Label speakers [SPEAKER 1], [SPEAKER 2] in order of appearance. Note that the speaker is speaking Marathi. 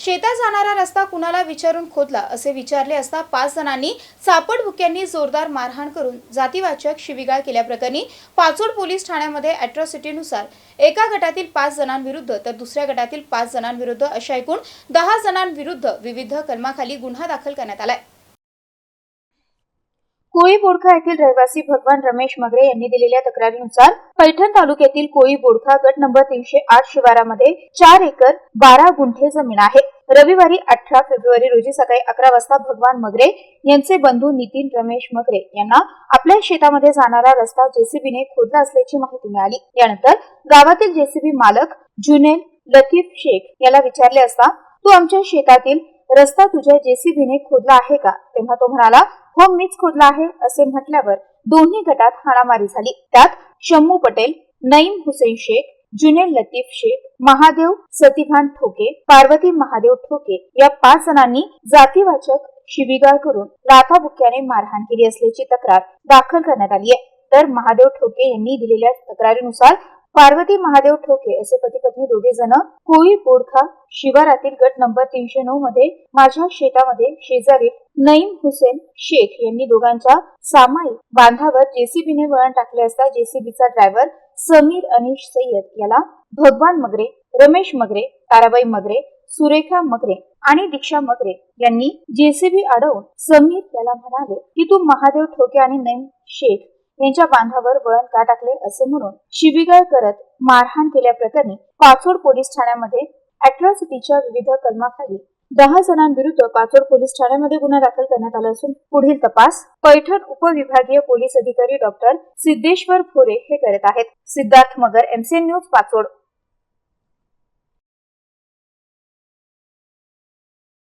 [SPEAKER 1] शेतात जाणारा रस्ता कुणाला विचारून खोदला असे विचारले असता पाच जणांनी चापड भुक्यांनी जोरदार मारहाण करून जातीवाचक शिवीगाळ केल्याप्रकरणी पाचोड पोलीस ठाण्यामध्ये अॅट्रॉसिटीनुसार एका गटातील पाच जणांविरुद्ध तर दुसऱ्या गटातील पाच जणांविरुद्ध अशा एकूण दहा जणांविरुद्ध विविध कलमाखाली गुन्हा दाखल करण्यात आलाय. कोळी बोडखा येथील रहिवासी भगवान रमेश मगरे यांनी दिलेल्या तक्रारीनुसार पैठण तालुक्यातील कोळी बोडखा गट नंबर तीनशे आठ शिवारामध्ये चार एकर बारा गुंठे जमीन आहे. रविवारी अठरा फेब्रुवारी रोजी सकाळी अकरा वाजता भगवान मगरे यांचे बंधू नितीन रमेश मगरे यांना आपल्या शेतामध्ये जाणारा रस्ता जेसीबीने खोदला असल्याची माहिती मिळाली. यानंतर गावातील जेसीबी मालक जुनेल लतीफ शेख याला विचारले असता तू आमच्या शेतातील रस्ता तुझ्या जेसीबीने खोदला आहे का? तेव्हा तो म्हणाला हो मीच खोदला आहे असे म्हटल्यावर दोन्ही गटात हाणामारी झाली. त्यात शम्मू पटेल नईम हुसेन शेख जुनेल लतीफ शेख महादेव सतीभान ठोके पार्वती महादेव ठोके या पाच जणांनी जातीवाचक शिबिगाळ करून लाथाबुक्याने मारहाण केली असल्याची तक्रार दाखल करण्यात आली आहे. तर महादेव ठोके यांनी दिलेल्या तक्रारीनुसार पार्वती महादेव ठोके असे पती पत्नी दोघे जण कोळी बोडखा शिवारातील गट नंबर तीनशे नऊ मध्ये माझ्या शेतामध्ये शेजारी नईम हुसेन शेख यांनी दोघांच्या सामायिक बांधावर जेसीबीने वळण टाकले असता जेसीबीचा ड्रायव्हर समीर अनिश सय्यद याला भगवान मगरे रमेश मगरे ताराबाई मगरे सुरेखा मगरे आणि दीक्षा मगरे यांनी जेसीबी अडवून समीर याला म्हणाले की तू महादेव ठोके आणि नईम शेख यांच्या बांधावर वळण का टाकले असे म्हणून शिवीगाळ करत मारहाण केल्याप्रकरणी पाचोड पोलीस ठाण्यामध्ये अॅट्रॉसिटीच्या विविध कलमाखाली दहा जणांविरुद्ध पाचोड पोलीस ठाण्यामध्ये गुन्हा दाखल करण्यात आला असून पुढील तपास पैठण उपविभागीय पोलीस अधिकारी डॉक्टर सिद्धेश्वर भोरे हे करत आहेत. Siddharth Magar MCN news Pachod.